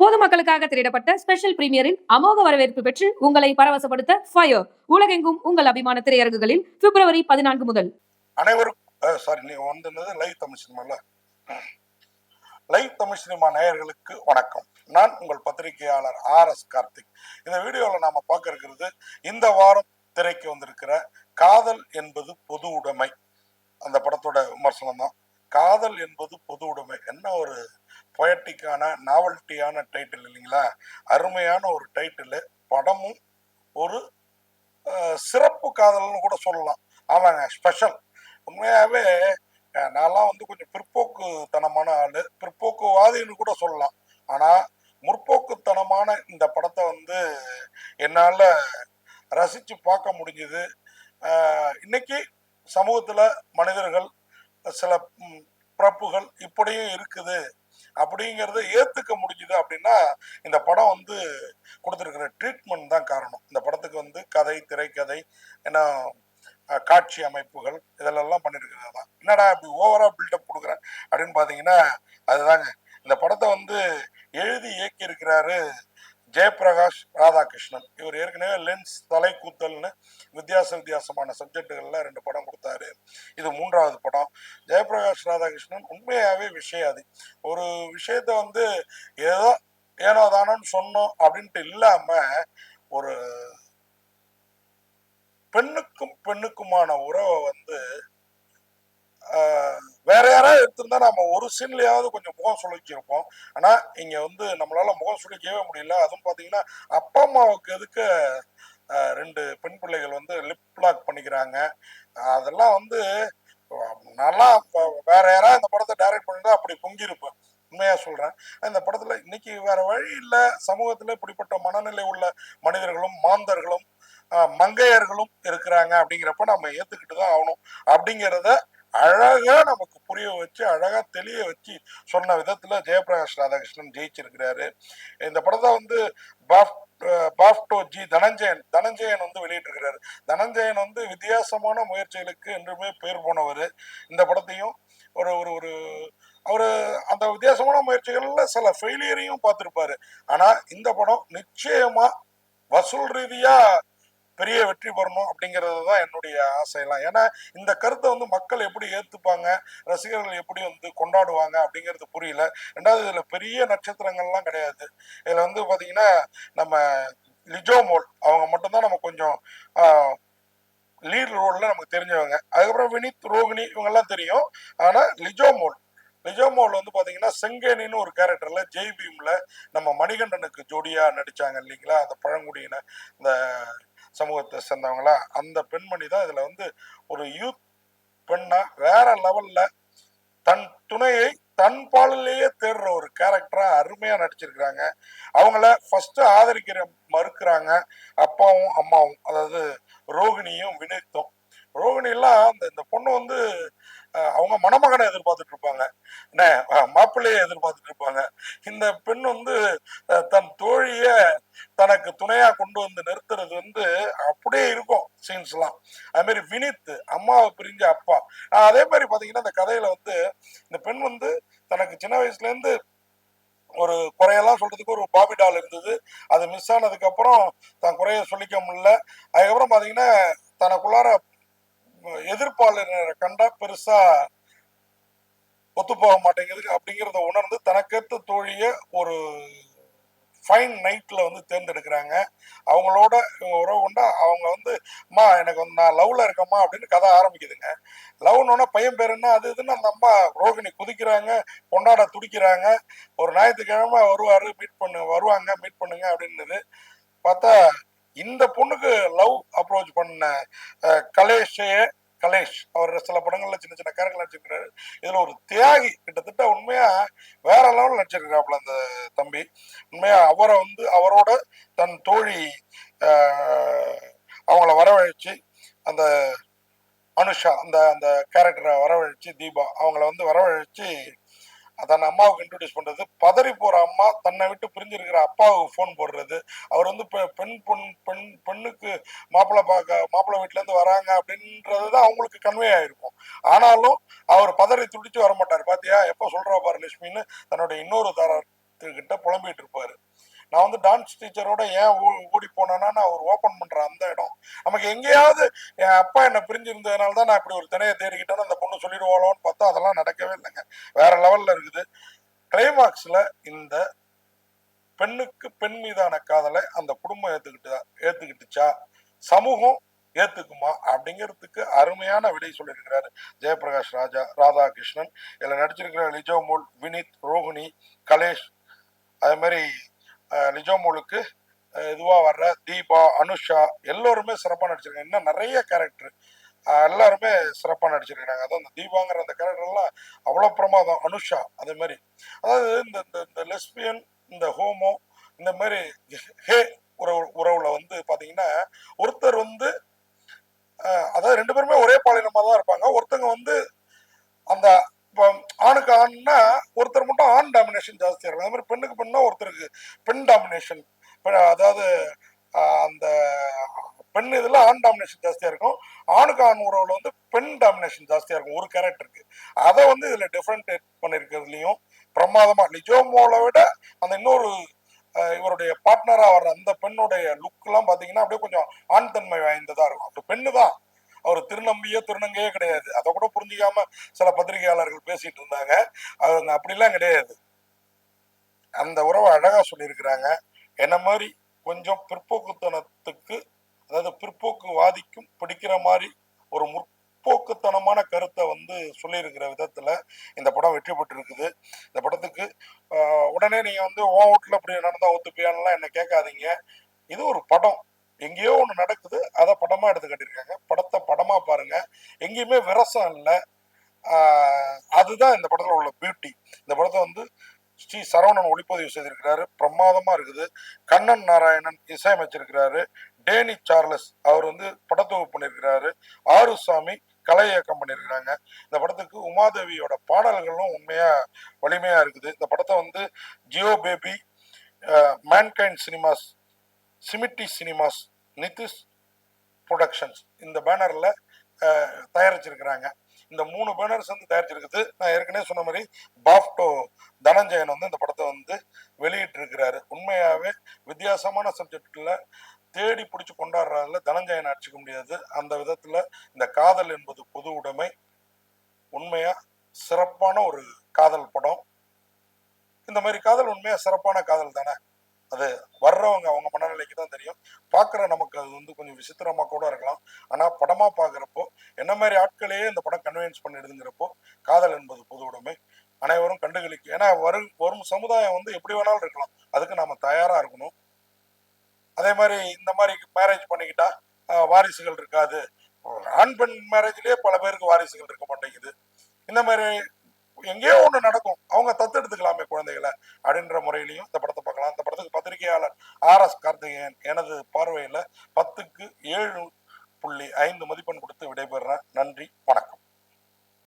பொதுமக்களுக்காக திரையிடப்பட்ட special பிரீமியரின் அமோக வரவேற்பு பெற்று உங்களை பரவசப்படுத்த ஃபயர் உலகெங்கும் உங்கள் அபிமான திரையரங்குகளில் பிப்ரவரி பதினான்கு முதல். அனைவருக்கும் சாரி நீ வந்தது லைவ் தமிழ் சினிமால லைவ் தமிழ் சினிமா நேயர்களுக்கு வணக்கம். நான் உங்கள் பத்திரிகையாளர் ஆர் எஸ் கார்த்திக். இந்த வீடியோவில் நாம பார்க்க இருக்கிறது இந்த வாரம் திரைக்கு வந்திருக்கிற காதல் என்பது பொது உடைமை. அந்த படத்தோட விமர்சனம் தான் காதல் என்பது பொது உடைமை. என்ன ஒரு பொயட்டிக்கான நாவல்ட்டியான டைட்டில் இல்லைங்களா? அருமையான ஒரு டைட்டில் படமும் ஒரு சிறப்பு காதல்னு கூட சொல்லலாம். ஆமாங்க ஸ்பெஷல் உண்மையாகவே நான்லாம் வந்து கொஞ்சம் பிற்போக்குத்தனமான ஆள். பிற்போக்குவாதின்னு கூட சொல்லலாம். ஆனால் முற்போக்குத்தனமான இந்த படத்தை வந்து என்னால் ரசித்து பார்க்க முடிஞ்சுது. இன்னைக்கு சமூகத்தில் மனிதர்கள் சில பிறப்புகள் இப்படியும் இருக்குது. அப்படிங்கிறத ஏற்றுக்க முடிஞ்சுது அப்படின்னா இந்த படம் வந்து கொடுத்துருக்கிற ட்ரீட்மெண்ட் தான் காரணம். இந்த படத்துக்கு வந்து கதை திரைக்கதை ஏன்னா காட்சி அமைப்புகள் இதெல்லாம் பண்ணிருக்கிறது தான். என்னடா இப்படி ஓவரா பில்டப் கொடுக்குறேன் அப்படின்னு பார்த்தீங்கன்னா அதுதாங்க. இந்த படத்தை வந்து எழுதி இயக்கி இருக்கிறாரு ஜெயபிரகாஷ் ராதாகிருஷ்ணன். இவர் ஏற்கனவே லென்ஸ் தலை கூத்தல்னு வித்தியாச வித்தியாசமான சப்ஜெக்டுகளில் ரெண்டு படம் கொடுத்தாரு. இது மூன்றாவது படம். ஜெயபிரகாஷ் ராதாகிருஷ்ணன் உண்மையாகவே விஷயாதி ஒரு விஷயத்த வந்து ஏதோ ஏனோ தானோன்னு சொன்னோம் அப்படின்ட்டு இல்லாம ஒரு பெண்ணுக்கும் பெண்ணுக்குமான உறவை வந்து ஆஹ், வேற யாராவது எடுத்திருந்தா நம்ம ஒரு சீன்லயாவது கொஞ்சம் முகம் சுழக்கியிருப்போம் ஆனா இங்க வந்து நம்மளால முகம் சுழிக்கவே முடியல. அதுவும் பாத்தீங்கன்னா அப்பா அம்மாவுக்கு எதுக்கு ரெண்டு பெண் பிள்ளைகள் வந்து லிப் லாக் பண்ணிக்கிறாங்க. அதெல்லாம் வந்து நல்லா வேற யாராவது இந்த படத்தை டைரக்ட் பண்ணிருந்தா அப்படி பொங்கியிருப்பேன். உண்மையா சொல்றேன். இந்த படத்துல இன்னைக்கு வேற வழி இல்ல. சமூகத்துல இப்படிப்பட்ட மனநிலை உள்ள மனிதர்களும் மாந்தர்களும் மங்கையர்களும் இருக்கிறாங்க. அப்படிங்கிறப்ப நம்ம ஏத்துக்கிட்டு தான் ஆகணும். அப்படிங்கிறத அழகா நமக்கு புரிய வச்சு அழகா தெளிய வச்சு சொன்ன விதத்துல ஜெயபிரகாஷ் ராதாகிருஷ்ணன் ஜெயிச்சிருக்கிறாரு. இந்த படத்தை வந்து பாஃப் பாஃப்டோ ஜி தனஞ்சயன் தனஞ்சயன் வந்து வெளியிட்டிருக்கிறாரு. தனஞ்சயன் வந்து வித்தியாசமான முயற்சிகளுக்கு என்றுமே பேர் போனவர். இந்த படத்தையும் ஒரு ஒரு ஒரு அவர் அந்த வித்தியாசமான முயற்சிகளில் சில ஃபெயிலியரையும் பார்த்துருப்பாரு. ஆனால் இந்த படம் நிச்சயமாக வசூல் ரீதியாக பெரிய வெற்றி பெறணும் அப்படிங்கிறது தான் என்னுடைய ஆசையெல்லாம். ஏன்னா இந்த கருத்தை வந்து மக்கள் எப்படி ஏற்றுப்பாங்க ரசிகர்கள் எப்படி வந்து கொண்டாடுவாங்க அப்படிங்கிறது புரியல. ரெண்டாவது இதில் பெரிய நட்சத்திரங்கள்லாம் கிடையாது. இதில் வந்து பார்த்தீங்கன்னா நம்ம லிஜோ மோல் அவங்க மட்டும்தான் நம்ம கொஞ்சம் லீட் ரோலில் நமக்கு தெரிஞ்சவங்க. அதுக்கப்புறம் வினித் ரோகிணி இவங்கெல்லாம் தெரியும். ஆனால் லிஜோ மோல். லிஜோ மோல் வந்து பார்த்தீங்கன்னா செங்கேனின்னு ஒரு கேரக்டரில் ஜெய் பீமில் நம்ம மணிகண்டனுக்கு ஜோடியாக நடித்தாங்க இல்லைங்களா? அந்த பழங்குடியின இந்த சமூகத்தை சேர்ந்தவங்களா? அந்த பெண்மணி தான் இதுல வந்து ஒரு யூத் பெண்ணா வேற லெவல்ல தன் துணையை தன் பாலிலேயே தேடுற ஒரு கேரக்டரா அருமையா நடிச்சிருக்கிறாங்க. அவங்கள ஃபர்ஸ்ட் ஆதரிக்கிற மறுக்கிறாங்க. அப்பாவும் அம்மாவும் அதாவது ரோகிணியும் வினித்தும் ரோகிணி அந்த இந்த பொண்ணு வந்து அவங்க மணமகனை எதிர்பார்த்துட்டு இருப்பாங்க என்ன மாப்பிள்ளையை எதிர்பார்த்துட்டு இருப்பாங்க இந்த பெண் வந்து தன் தோழிய தனக்கு துணையா கொண்டு வந்து நிறுத்துறது வந்து அப்படியே இருக்கும் சீன்ஸ் எல்லாம் அது மாதிரி வினித் அம்மாவை பிரிஞ்ச அப்பா. நான் அதே மாதிரி பாத்தீங்கன்னா இந்த கதையில வந்து இந்த பெண் வந்து தனக்கு சின்ன வயசுல இருந்து ஒரு குறையெல்லாம் சொல்றதுக்கு ஒரு பாபி டால் இருந்தது. அது மிஸ் ஆனதுக்கு அப்புறம் தான் குறைய சொல்லிக்க முடியல. அதுக்கப்புறம் பாத்தீங்கன்னா தனக்குள்ளார எதிர்ப்பாளரை கண்டா பெருசா ஒத்து போக மாட்டேங்குது அப்படிங்கிறத உணர்ந்து தனக்கேற்ற தோழிய ஒரு ஃபைன் நைட்ல வந்து தேர்ந்தெடுக்கிறாங்க. அவங்களோட இவங்க உறவு கொண்டா அவங்க வந்து அம்மா எனக்கு வந்து நான் லவ்ல இருக்கம்மா அப்படின்னு கதை ஆரம்பிக்குதுங்க. லவ்னோட பையன் பேர் என்ன அது இதுன்னு அந்த அம்மா ரோகிணி குதிக்கிறாங்க கொண்டாட துடிக்கிறாங்க. ஒரு ஞாயிற்றுக்கிழமை வருவாரு மீட் பண்ணு வருவாங்க மீட் பண்ணுங்க அப்படின்னுது. பார்த்தா இந்த பொண்ணுக்கு லவ் அப்ரோச் பண்ண கலேஷையே கலேஷே கலேஷ் அவர் சில படங்கள்ல சின்ன சின்ன கேரக்டர் நடிச்சிருக்கிறாரு இதுல ஒரு தியாகி கிட்டத்தட்ட உண்மையா வேற லெவல் நடிச்சிருக்கிறாப்புல அந்த தம்பி. உண்மையா அவரை வந்து அவரோட தன் தோழி அவங்கள வரவழைச்சு அந்த அனுஷா அந்த அந்த கேரக்டரை வரவழைச்சு தீபா அவங்கள வந்து வரவழைச்சு தன் அம்மாவுக்கு இன்ட்ரடியூஸ் பண்றது. பதறி போற அம்மா தன்னை விட்டு பிரிஞ்சிருக்கிற அப்பாவுக்கு ஃபோன் போடுறது. அவர் வந்து பெ- பெண் பொண் பெண் பெண்ணுக்கு மாப்பிள்ளை பார்க்க மாப்பிள்ளை வீட்டிலேருந்து வராங்க அப்படின்றது தான் அவங்களுக்கு கன்வே ஆயிருக்கும். ஆனாலும் அவர் பதறி துடிச்சு வர மாட்டார் பாத்தியா? எப்ப சொல்றா பாரு லட்சுமின்னு தன்னுடைய இன்னொரு தாரத்துக்கிட்ட புலம்பிட்டு இருப்பார். நான் வந்து டான்ஸ் டீச்சரோட ஏன் ஓடி போனேன்னா நான் அவர் ஓப்பன் பண்ற அந்த இடம். நமக்கு எங்கேயாவது என் அப்பா என்ன பிரிஞ்சிருந்ததுனால தான் நான் இப்படி ஒரு திணையை தேடிக்கிட்டேன்னு அந்த பொண்ணு சொல்லிடுவாளோன்னு பார்த்தா அதெல்லாம் நடக்கவே இல்லைங்க. வேற லெவல்ல இருக்குது. கிளைமாக்ஸ்ல இந்த பெண்ணுக்கு பெண் மீதான காதலை அந்த குடும்பம் ஏத்துக்கிட்டு ஏத்துக்கிட்டுச்சா? சமூகம் ஏத்துக்குமா? அப்படிங்கிறதுக்கு அருமையான விடை சொல்லியிருக்கிறாரு ஜெயபிரகாஷ் ராஜா ராதாகிருஷ்ணன். இதுல நடிச்சிருக்கிற லிஜோமோல் வினித் ரோஹிணி கலேஷ் அதே மாதிரி லிஜோமோலுக்கு இதுவாக வர்ற தீபா அனுஷா எல்லோருமே சிறப்பாக நடிச்சிருக்காங்க. இன்னும் நிறைய கேரக்டர் எல்லாருமே சிறப்பாக நடிச்சிருக்கிறாங்க. அதான் இந்த தீபாங்கிற அந்த கேரக்டர்லாம் அவ்வளோ பிரமாதம். அனுஷா அதே மாதிரி. அதாவது இந்த இந்த- இந்த லெஸ்பியன் இந்த ஹோமோ இந்த மாதிரி ஹே உறவு உறவுல வந்து பாத்தீங்கன்னா ஒருத்தர் வந்து அஹ், அதாவது ரெண்டு பேருமே ஒரே பாலினமா தான் இருப்பாங்க ஒருத்தங்க வந்து அந்த இப்போ ஆணுக்கு ஆண்னா ஒருத்தர் மட்டும் ஆண் டாமினேஷன் ஜாஸ்தியா இருக்கும் அதே மாதிரி பெண்ணுக்கு பெண்ணா ஒருத்தருக்கு பெண் டாமினேஷன் அதாவது அந்த பெண் இதில் ஆண் டாமினேஷன் ஜாஸ்தியாக இருக்கும். ஆணுக்கு ஆண் உறவில் வந்து பெண் டாமினேஷன் ஜாஸ்தியாக இருக்கும். ஒரு கேரக்டருக்கு அதை வந்து இதில் டிஃப்ரெண்ட் பண்ணியிருக்கிறதுலையும் பிரமாதமாக லிஜோமோல விட அந்த இன்னொரு இவருடைய பார்ட்னராக வர்ற அந்த பெண்ணுடைய லுக்கெல்லாம் பார்த்தீங்கன்னா அப்படியே கொஞ்சம் ஆண் தன்மை வாய்ந்ததாக இருக்கும். அப்படி பெண்ணு தான். அவர் திருநம்பியோ திருநங்கையோ கிடையாது. அதை கூட புரிஞ்சிக்காம சில பத்திரிகையாளர்கள் பேசிட்டு இருந்தாங்க. அவங்க அப்படிலாம் கிடையாது. அந்த உறவை அழகா சொல்லியிருக்கிறாங்க. என்ன மாதிரி கொஞ்சம் பிற்போக்குத்தனத்துக்கு அதாவது பிற்போக்குவாதிக்கும் பிடிக்கிற மாதிரி ஒரு முற்போக்குத்தனமான கருத்தை வந்து சொல்லியிருக்கிற விதத்துல இந்த படம் வெற்றி பெற்றிருக்குது. இந்த படத்துக்கு உடனே நீங்க வந்து ஓ வீட்டுல அப்படி நடந்தா ஒத்துப்பியான்லாம் என்ன கேட்காதீங்க. இது ஒரு படம். எங்கேயோ ஒன்று நடக்குது. அதை படமா எடுத்து கட்டியிருக்காங்க. படத்தை படமா பாருங்க. எங்கேயுமே விரசம் இல்லை. அதுதான் இந்த படத்துல உள்ள பியூட்டி இந்த படத்தை வந்து ஸ்ரீ சரவணன் ஒளிப்பதிவு செய்திருக்கிறாரு. பிரமாதமா இருக்குது. கண்ணன் நாராயணன் இசையமைச்சிருக்கிறாரு. டேனி சார்லஸ் அவர் வந்து படத்தொகுப்பு பண்ணியிருக்கிறாரு ஆறுசாமி கலை இயக்கம் பண்ணியிருக்கிறாங்க இந்த படத்துக்கு உமாதேவியோட பாடல்களும் உண்மையா வலிமையா இருக்குது. இந்த படத்தை வந்து Jeo Baby Mankind Cinemas Symmetry Cinemas Nitish productions இந்த பேனர்ல தயாரிச்சிருக்கிறாங்க. இந்த மூணு பேனர்ஸ் வந்து தயாரிச்சிருக்குது. நான் ஏற்கனவே சொன்ன மாதிரி பாப்டோ தனஞ்சயன் வந்து இந்த படத்தை வந்து வெளியிட்டு இருக்கிறாரு உண்மையாவே வித்தியாசமான சப்ஜெக்ட்ல தேடி பிடிச்சி கொண்டாடுறதுல தனஞ்சயன் அடிச்சுக்க முடியாது. அந்த விதத்துல இந்த காதல் என்பது பொது உடைமை. உண்மையா சிறப்பான ஒரு காதல் படம். இந்த மாதிரி காதல் உண்மையா சிறப்பான காதல் தானே? அது வர்றவங்க அவங்க மனநிலைக்கு தான் தெரியும். பார்க்குற நமக்கு அது வந்து கொஞ்சம் விசித்திரமாக கூட இருக்கலாம். ஆனால் படமாக பார்க்குறப்போ என்ன மாதிரி ஆட்களையே இந்த படம் கன்வின்ஸ் பண்ணிடுதுங்கிறப்போ காதல் என்பது பொது உடைமை. அனைவரும் கண்டுகளிக்கு ஏன்னா வரும் வரும் சமுதாயம் வந்து எப்படி வேணாலும் இருக்கலாம். அதுக்கு நாம் தயாராக இருக்கணும். அதே மாதிரி இந்த மாதிரி மேரேஜ் பண்ணிக்கிட்டா வாரிசுகள் இருக்காது. ஆண் பெண் மேரேஜ்லேயே பல பேருக்கு வாரிசுகள் இருக்க மாட்டேங்குது. இந்த மாதிரி எங்கேயோ ஒன்று நடக்கும். அவங்க தத்தெடுத்துக்கலாமே குழந்தைகளை. அப்படின்ற முறையிலையும் இந்த படத்தை பார்க்கலாம். இந்த படத்துக்கு பத்திரிகையாளர் ஆர் எஸ் கார்த்திகேயன் எனது பார்வையில் பத்துக்கு ஏழு புள்ளி ஐந்து மதிப்பெண் கொடுத்து விடைபெறுறேன். நன்றி. வணக்கம்.